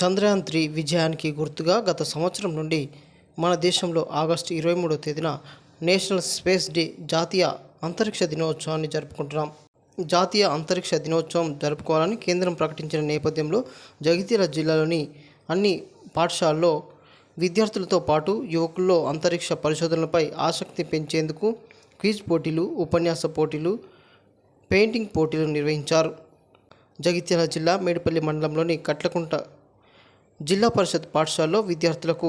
Chandrayaan three విజయానికి గుర్తుగా గత సంవత్సరం నుండి మన దేశంలో ఆగస్టు ఇరవై మూడో తేదీన నేషనల్ స్పేస్ డే జాతీయ అంతరిక్ష దినోత్సవాన్ని జరుపుకుంటున్నాం. జాతీయ అంతరిక్ష దినోత్సవం జరుపుకోవాలని కేంద్రం ప్రకటించిన నేపథ్యంలో జగిత్యాల జిల్లాలోని అన్ని పాఠశాలల్లో విద్యార్థులతో పాటు యువకుల్లో అంతరిక్ష పరిశోధనలపై ఆసక్తి పెంచేందుకు క్విజ్ పోటీలు ఉపన్యాస పోటీలు పెయింటింగ్ పోటీలు నిర్వహించారు. జగిత్యాల జిల్లా మేడిపల్లి మండలంలోని కట్లకుంట జిల్లా పరిషత్ పాఠశాలలో విద్యార్థులకు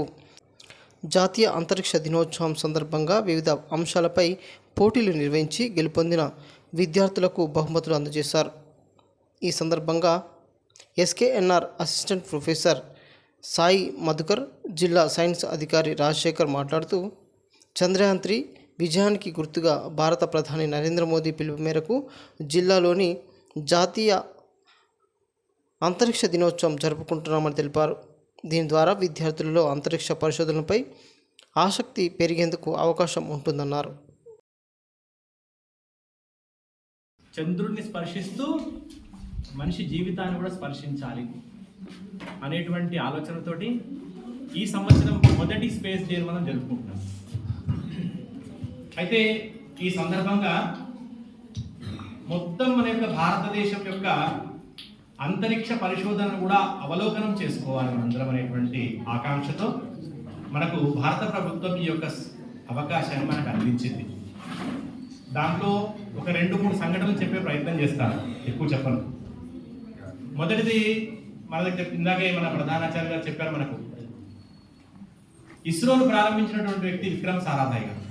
జాతీయ అంతరిక్ష దినోత్సవం సందర్భంగా వివిధ అంశాలపై పోటీలు నిర్వహించి గెలుపొందిన విద్యార్థులకు బహుమతులు అందజేశారు. ఈ సందర్భంగా SKNR assistant professor Sai Madhukar జిల్లా సైన్స్ అధికారి రాజశేఖర్ మాట్లాడుతూ చంద్రయాన్ త్రీ విజయానికి గుర్తుగా భారత ప్రధాని నరేంద్ర మోదీ పిలుపు మేరకు జిల్లాలోని జాతీయ అంతరిక్ష దినోత్సవం జరుపుకుంటున్నామని తెలిపారు. దీని ద్వారా విద్యార్థులలో అంతరిక్ష పరిశోధనలపై ఆసక్తి పెరిగేందుకు అవకాశం ఉంటుందన్నారు. చంద్రుడిని స్పర్శిస్తూ మనిషి జీవితాన్ని కూడా స్పర్శించాలి అనేటువంటి ఆలోచనతోటి ఈ సంవత్సరం మొదటి స్పేస్ డే మనం జరుపుకుంటున్నాం. అయితే ఈ సందర్భంగా మొత్తం మన యొక్క భారతదేశం యొక్క అంతరిక్ష పరిశోధనను కూడా అవలోకనం చేసుకోవాలి మనందరం అనేటువంటి ఆకాంక్షతో మనకు భారత ప్రభుత్వం ఈ యొక్క అవకాశాన్ని మనకు అందించింది. దాంట్లో ఒక రెండు మూడు సంఘటనలు చెప్పే ప్రయత్నం చేస్తాను. ఎక్కువ చెప్పను. మొదటిది మన దగ్గర ఇందాకే మన ప్రధానాచార్య గారు చెప్పారు మనకు. ఇస్రోను ప్రారంభించినటువంటి వ్యక్తి విక్రమ్ సారాభాయ్ గారు.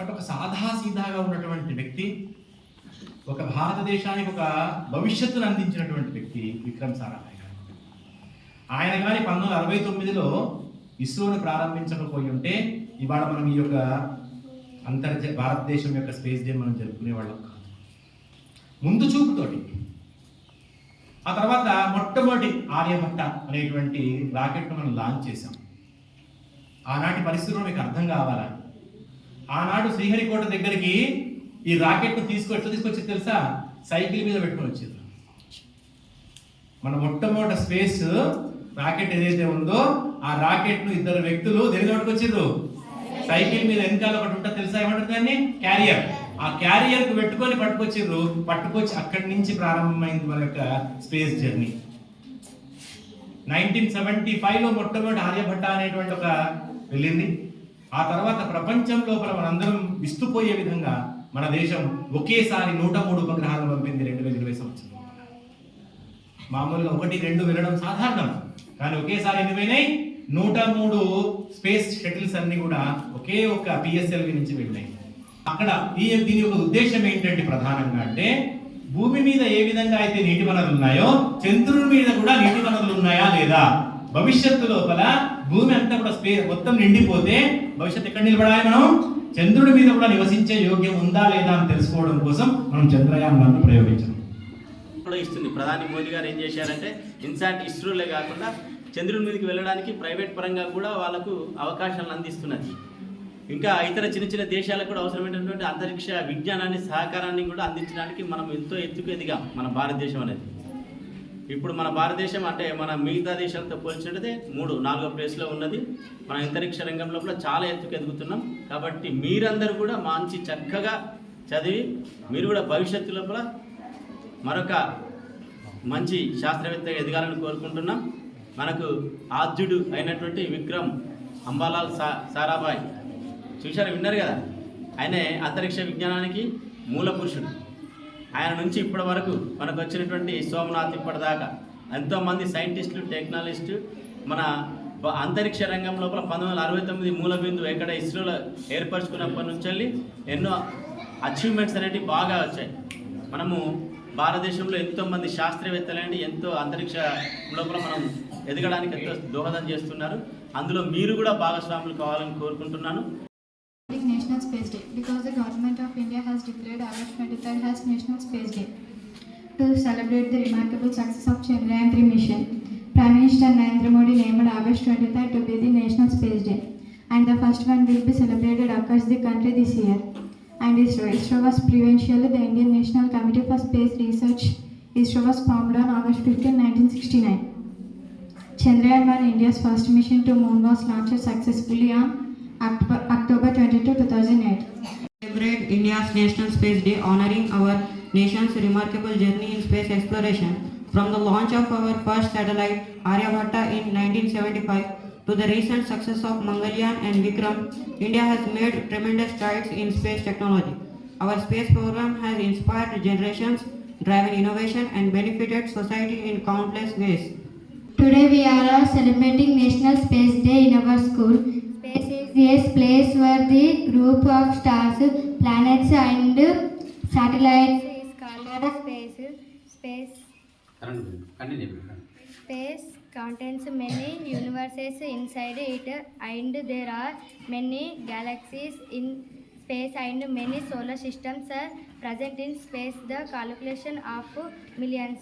బట్ ఒక సాదా సీదాగా ఉన్నటువంటి వ్యక్తి ఒక భారతదేశానికి ఒక భవిష్యత్తును అందించినటువంటి వ్యక్తి విక్రమ్ సారాభాయ్ గారు. ఆయన కానీ పంతొమ్మిది వందల అరవై తొమ్మిదిలో ఇస్రోను ప్రారంభించకపోయి ఉంటే ఇవాళ మనం ఈ యొక్క అంతర్జా భారతదేశం యొక్క స్పేస్ డే మనం జరుపుకునే వాళ్ళం కాదు. ముందు చూపుతోటి ఆ తర్వాత మొట్టమొదటి ఆర్యభట్ట అనేటువంటి రాకెట్ను మనం లాంచ్ చేసాం ఆనాటి పరిస్థితుల్లో మీకు అర్థం కావాలా? ఆనాడు శ్రీహరికోట దగ్గరికి ఈ రాకెట్ను తీసుకొచ్చి తీసుకొచ్చి తెలుసా? సైకిల్ మీద పెట్టుకొని వచ్చారు. మన మొట్టమొదటి స్పేస్ రాకెట్ ఏదైతే ఉందో ఆ రాకెట్ను ఇద్దరు వ్యక్తులు దేని పట్టుకొచ్చారు సైకిల్ మీద వెనకాల ఒకటి ఉంటుంది తెలుసా ఏమంటారు దాన్ని? క్యారియర్. ఆ క్యారియర్కు పెట్టుకొని పట్టుకొచ్చిండ్రు పట్టుకొచ్చి అక్కడి నుంచి ప్రారంభమైంది మన యొక్క స్పేస్ జర్నీ. నైన్టీన్ సెవెంటీ లో మొట్టమొదటి ఆర్యభట్ట అనేటువంటి ఒక వెళ్ళింది. ఆ తర్వాత ప్రపంచం లోపల మనందరం విస్తుపోయే విధంగా మన దేశం ఒకేసారి నూట మూడు ఉపగ్రహాలను పంపింది రెండు వేల ఇరవై సంవత్సరం. మామూలుగా ఒకటి రెండు వెళ్ళడం సాధారణం. కానీ ఒకేసారి ఎన్ని పోయినాయి? నూట మూడు స్పేస్ షటిల్స్ అన్ని కూడా ఒకే ఒక పిఎస్ఎల్వి నుంచి వెళ్ళాయి అక్కడ ఈ దీని యొక్క ఉద్దేశం ఏంటంటే ప్రధానంగా అంటే భూమి మీద ఏ విధంగా అయితే నీటి వనరులు ఉన్నాయో చంద్రుని మీద కూడా నీటి వనరులు ఉన్నాయా లేదా? భవిష్యత్తు లోపల భూమి అంతా కూడా స్పే మొత్తం నిండిపోతే భవిష్యత్తు ఎక్కడ నిలబడాలి మనం? చంద్రుడి మీద కూడా నివసించే యోగ్యం ఉందా లేదా అని తెలుసుకోవడం కోసం మనం చంద్రయాన్ వన్ ప్రయోగించాం కూడా ఇస్తుంది. ప్రధాని మోదీ గారు ఏం చేశారంటే ఇన్సాట్ ఇస్రోలే కాకుండా చంద్రుడి మీదకి వెళ్ళడానికి ప్రైవేట్ పరంగా కూడా వాళ్ళకు అవకాశాలను అందిస్తున్నది. ఇంకా ఇతర చిన్న చిన్న దేశాలకు కూడా అవసరమైనటువంటి అంతరిక్ష విజ్ఞానాన్ని సహకారాన్ని కూడా అందించడానికి మనం ఎంతో ఎత్తుకు ఎదిగాం మన భారతదేశం అనేది. ఇప్పుడు మన భారతదేశం అంటే మన మిగతా దేశాలతో పోల్చినట్టే మూడు నాలుగో ప్లేస్లో ఉన్నది. మన అంతరిక్ష రంగంలో కూడా చాలా ఎత్తుకు ఎదుగుతున్నాం. కాబట్టి మీరందరూ కూడా మంచి చక్కగా చదివి మీరు కూడా భవిష్యత్తు లోపల మరొక మంచి శాస్త్రవేత్తగా ఎదగాలని కోరుకుంటున్నాం. మనకు ఆద్యుడు అయినటువంటి విక్రమ్ అంబాలాల్ సా సారాభాయ్ చూశారు విన్నారు కదా? ఆయనే అంతరిక్ష విజ్ఞానానికి మూల పురుషుడు. ఆయన నుంచి ఇప్పటి వరకు మనకు వచ్చినటువంటి సోమనాథ్ ఇప్పటిదాకా ఎంతోమంది సైంటిస్టులు టెక్నాలజిస్టు మన అంతరిక్ష రంగం లోపల పంతొమ్మిది వందల అరవై తొమ్మిది మూల బిందువు ఎక్కడ ఇస్రోలో ఏర్పరచుకున్నప్పటి నుంచి వెళ్ళి ఎన్నో అచీవ్మెంట్స్ అనేటివి బాగా వచ్చాయి. మనము భారతదేశంలో ఎంతోమంది శాస్త్రవేత్తలండి ఎంతో అంతరిక్ష లోపల మనం ఎదగడానికి ఎంతో దోహదం చేస్తున్నారు. అందులో మీరు కూడా భాగస్వాములు కావాలని కోరుకుంటున్నాను. National space day declared August 23rd as National Space Day to celebrate the remarkable success of Chandrayaan 3 mission. Prime Minister Narendra Modi named August 23rd to be the National Space Day, and the first one will be celebrated across the country this year. And ISRO, ISRO was previously the Indian National Committee for Space Research. ISRO was formed on August 15, 1969. Chandrayaan-1, India's first mission to moon, was launched successfully on October 22, 2008. Celebrate India's National Space Day honoring our nation's remarkable journey in space exploration. From the launch of our first satellite Aryabhatta in 1975 to the recent success of Mangalyaan and Vikram, India has made tremendous strides in space technology. Our space program has inspired generations, driven innovation and benefited society in countless ways. Today we are celebrating National Space Day in our school. Space is a place where the group of stars, planets and satellites is called space. Space Space contains many universes inside it, and there are many galaxies in space, and many solar systems are present in space. The calculation of millions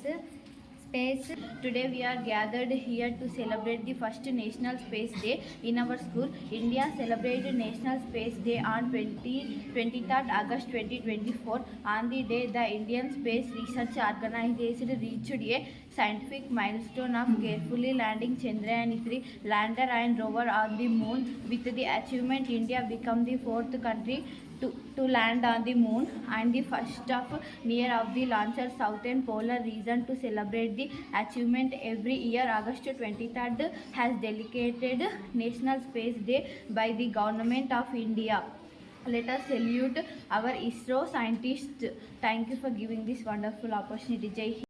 space. Today we are gathered here to celebrate the first National Space Day in our school. India celebrated National Space Day on 20, 23rd August 2024. On the day, the Indian Space Research Organization reached a scientific milestone of carefully landing Chandrayaan-3 lander and rover on the moon. With the achievement, India became the fourth country to, to land on the moon and the first of near of the launcher southern polar region to celebrate the achievement every year august 23rd has dedicated national space day by the government of india let us salute our isro scientists thank you for giving this wonderful opportunity jai.